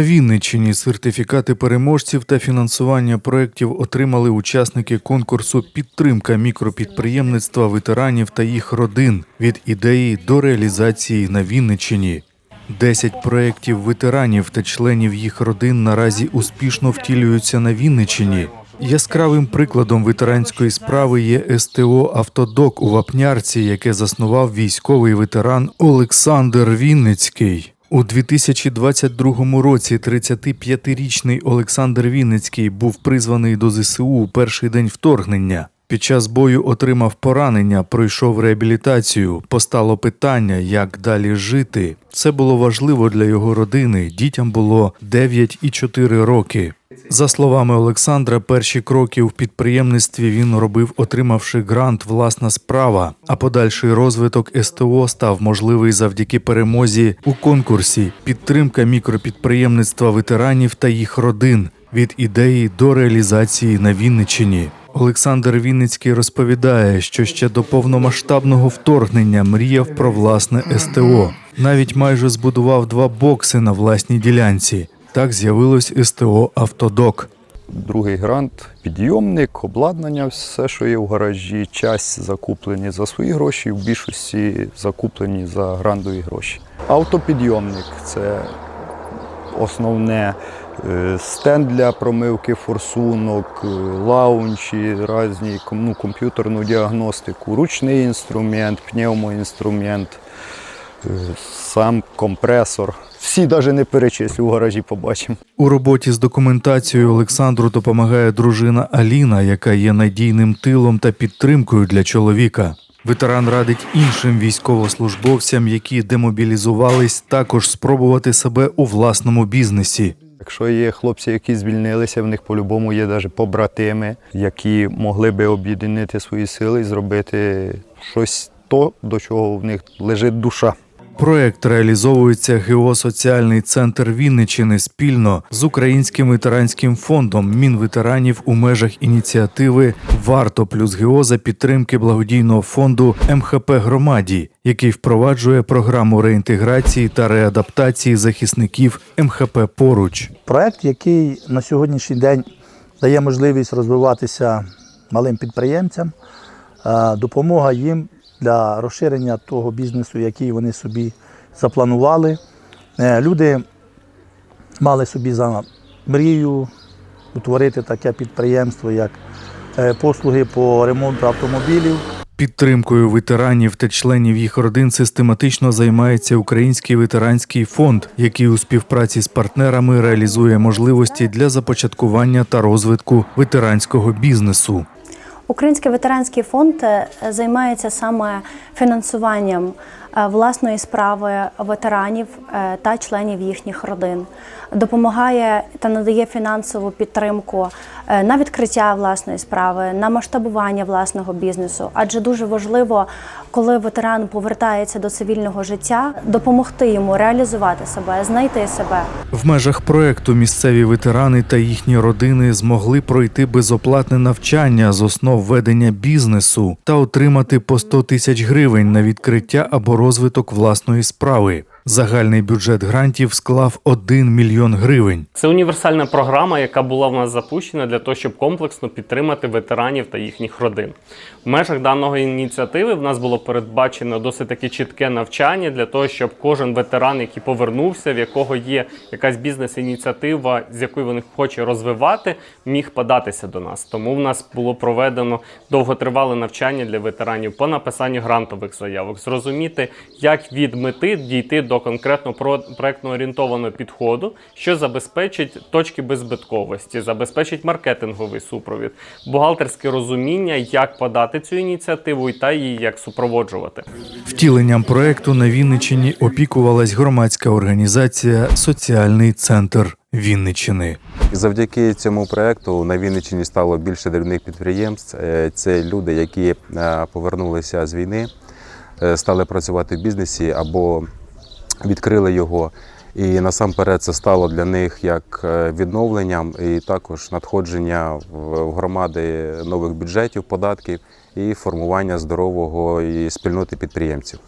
На Вінниччині сертифікати переможців та фінансування проєктів отримали учасники конкурсу Підтримка мікропідприємництва ветеранів та їх родин від ідеї до реалізації на Вінниччині. Десять проєктів ветеранів та членів їх родин наразі успішно втілюються на Вінниччині. Яскравим прикладом ветеранської справи є СТО Автодок у Вапнярці, яке заснував військовий ветеран Олександр Вінницький. У 2022 році 35-річний Олександр Вінницький був призваний до ЗСУ у перший день вторгнення. Під час бою отримав поранення, пройшов реабілітацію. Постало питання, як далі жити. Це було важливо для його родини. Дітям було 9 і 4 роки. За словами Олександра, перші кроки в підприємництві він робив, отримавши грант Власна справа. А подальший розвиток СТО став можливий завдяки перемозі у конкурсі Підтримка мікропідприємництва ветеранів та їх родин від ідеї до реалізації на Вінниччині. Олександр Вінницький розповідає, що ще до повномасштабного вторгнення мріяв про власне СТО. Навіть майже збудував два бокси на власній ділянці. Так з'явилось СТО Автодок. Другий грант підйомник, обладнання, все, що є в гаражі, часть закуплені за свої гроші, в більшості закуплені за грантові гроші. Автопідйомник це основне е, стенд для промивки форсунок, е, лаунчі, різні ну, комп'ютерну діагностику, ручний інструмент, пневмоінструмент, сам компресор. Всі навіть не перечислю в гаражі побачимо. У роботі з документацією Олександру допомагає дружина Аліна, яка є надійним тилом та підтримкою для чоловіка. Ветеран радить іншим військовослужбовцям, які демобілізувались, також спробувати себе у власному бізнесі. Якщо є хлопці, які звільнилися, в них по-любому є навіть побратими, які могли би об'єднати свої сили і зробити щось то, до чого в них лежить душа. Проект реалізовується ГО Соціальний центр Вінничини спільно з Українським ветеранським фондом Мінветеранів у межах ініціативи Варто плюс ГО за підтримки благодійного фонду МХП Громаді, який впроваджує програму реінтеграції та реадаптації захисників МХП поруч. Проект, який на сьогоднішній день дає можливість розвиватися малим підприємцям, е, допомога їм для розширення того бізнесу, який вони собі запланували. Е, Люди мали собі за мрію утворити таке підприємство, як е, послуги по ремонту автомобілів. Підтримкою ветеранів та членів їх родин систематично займається Український ветеранський фонд, який у співпраці з партнерами реалізує можливості для започаткування та розвитку ветеранського бізнесу. Український ветеранський фонд е, займається саме фінансуванням власної справи ветеранів е, та членів їхніх родин, допомагає та надає фінансову підтримку е, на відкриття власної справи, на масштабування власного бізнесу. Адже дуже важливо, коли ветеран повертається до цивільного життя, допомогти йому реалізувати себе, знайти себе. В межах проекту місцеві ветерани та їхні родини змогли пройти безоплатне навчання з основ ведення бізнесу та отримати по 100 тисяч гривень на відкриття або розвиток власної справи. Загальний бюджет грантів склав 1 мільйон гривень. Це універсальна програма, яка була в нас запущена для того, щоб комплексно підтримати ветеранів та їхніх родин. В межах даної ініціативи в нас було передбачено досить таки чітке навчання для того, щоб кожен ветеран, який повернувся, в якого є якась бізнес-ініціатива, з якою він хоче розвивати, міг податися до нас. Тому в нас було проведено довготривале навчання для ветеранів по написанню грантових заявок, зрозуміти, як від мети дійти до конкретно проектно орієнтованого підходу, що забезпечить точки беззбитковості, забезпечить маркетинговий супровід, бухгалтерське розуміння, як подати цю ініціативу і та її як супроводжувати. Втіленням проекту на Вінниччині опікувалась громадська організація Соціальний центр Вінниччини. Завдяки цьому проекту на Вінниччині стало більше дрібних підприємств. Е, Це люди, які е, повернулися з війни, е, стали працювати в бізнесі або відкрили його. І насамперед це стало для них як е, відновленням і також надходження в громади нових бюджетів, податків і формування здорового і спільноти підприємців.